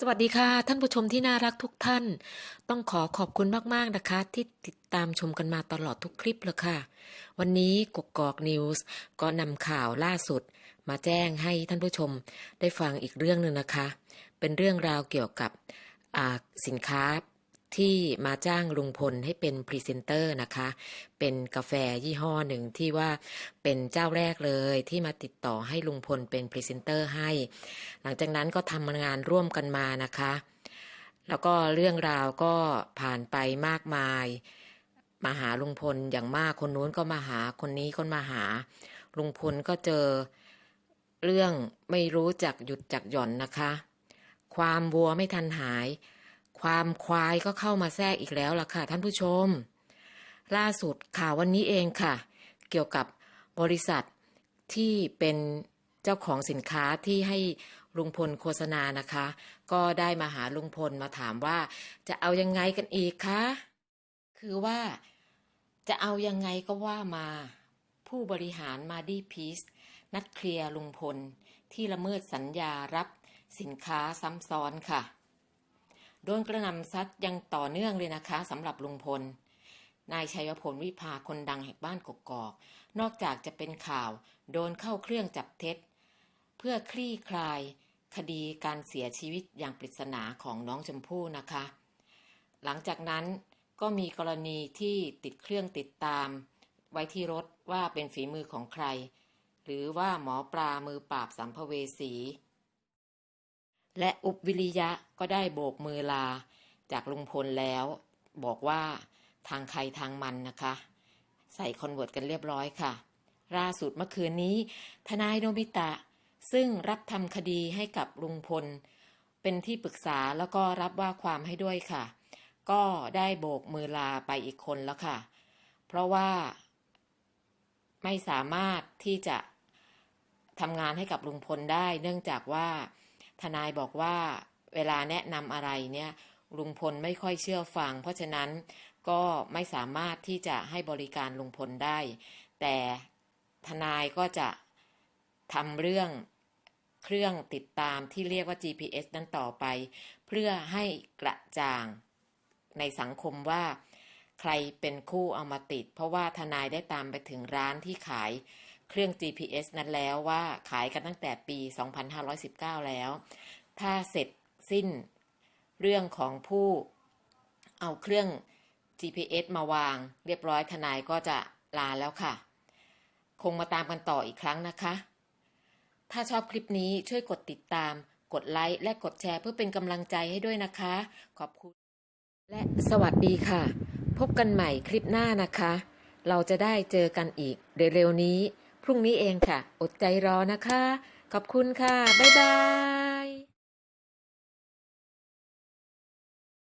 สวัสดีค่ะ ท่านผู้ชมที่น่ารักทุกท่าน ต้องขอขอบคุณมาก ๆ นะคะ ที่ติดตามชมกันมาตลอดทุกคลิปเลยค่ะ วันนี้กกอกนิวส์ก็นำข่าวล่าสุด มาแจ้งให้ท่านผู้ชมได้ฟังอีกเรื่องหนึ่งนะคะ เป็นเรื่องราวเกี่ยวกับอ่าสินค้า ที่มาจ้างลุงพลให้เป็นพรีเซนเตอร์นะคะ เป็นกาแฟยี่ห้อหนึ่งที่ว่าเป็นเจ้าแรกเลยที่มาติดต่อให้ลุงพลเป็นพรีเซนเตอร์ให้ หลังจากนั้นก็ทำงานร่วมกันมานะคะ แล้วก็เรื่องราวก็ผ่านไปมากมาย มาหาลุงพลอย่างมากคนนู้นก็มาหาคนนี้ก็มาหา ลุงพลก็เจอเรื่องไม่รู้จักหยุดจักหย่อนนะคะ ความวัวไม่ทันหาย ความควายก็เข้ามาแทรกอีกแล้วล่ะค่ะท่านผู้ชม ล่าสุดข่าววันนี้เองค่ะ เกี่ยวกับบริษัทที่เป็นเจ้าของสินค้าที่ให้ลุงพลโฆษณานะคะ ก็ได้มาหาลุงพลมาถามว่าจะเอายังไงกันอีกคะคือว่าจะเอายังไงก็ว่ามา ผู้บริหารมาดีพีซนัดเคลียร์ลุงพลที่ละเมิดสัญญารับสินค้าซ้ำซ้อนค่ะ โดนกระนำซัดยังต่อเนื่องเลยนะคะสำหรับลุงพล นายชัยพลวิภาคนดังแห่งบ้านกกอก นอกจากจะเป็นข่าว โดนเข้าเครื่องจับเท็จ เพื่อคลี่คลาย คดีการเสียชีวิตอย่างปริศนาของน้องชมพู่นะคะ หลังจากนั้นก็มีกรณีที่ติดเครื่องติดตาม ไว้ที่รถว่าเป็นฝีมือของใคร หรือว่าหมอปลามือปราบสัมภเวสี และอุบวิริยะก็ได้โบกมือลาจากลุงพลแล้ว บอกว่าทางใครทางมันนะคะ ใส่คอนเวิร์ตกันเรียบร้อยค่ะล่าสุดเมื่อคืนนี้ ทนายโนบิตะ ซึ่งรับทำคดีให้กับลุงพล เป็นที่ปรึกษาแล้วก็รับว่าความให้ด้วยค่ะ ก็ได้โบกมือลาไปอีกคนแล้วค่ะ เพราะว่า ไม่สามารถที่จะทำงานให้กับลุงพลได้ เนื่องจากว่า ทนายบอกว่าเวลาแนะนำอะไรเนี่ยลุงพลไม่ค่อยเชื่อฟัง เพราะฉะนั้นก็ไม่สามารถที่จะให้บริการลุงพลได้ แต่ทนายก็จะทำเรื่องเครื่องติดตามที่เรียกว่า GPS นั้นต่อไป เพื่อให้กระจ่างในสังคมว่า ใครเป็นคู่เอามาติด เพราะว่าทนายได้ตามไปถึงร้านที่ขาย เครื่อง GPS นั้นแล้วว่าขายกันตั้งแต่ปี 2519 แล้ว ถ้าเสร็จสิ้นเรื่องของผู้เอาเครื่อง GPS มาวาง เรียบร้อยทนายก็จะลาแล้วค่ะ คงมาตามกันต่ออีกครั้งนะคะ ถ้าชอบคลิปนี้ช่วยกดติดตาม กดไลค์และกดแชร์เพื่อเป็นกำลังใจให้ด้วยนะคะ ขอบคุณ และสวัสดีค่ะ พบกันใหม่คลิปหน้านะคะ เราจะได้เจอกันอีกเร็วๆนี้ พรุ่งนี้เองค่ะ อดใจรอนะคะ ขอบคุณค่ะ บ๊ายบาย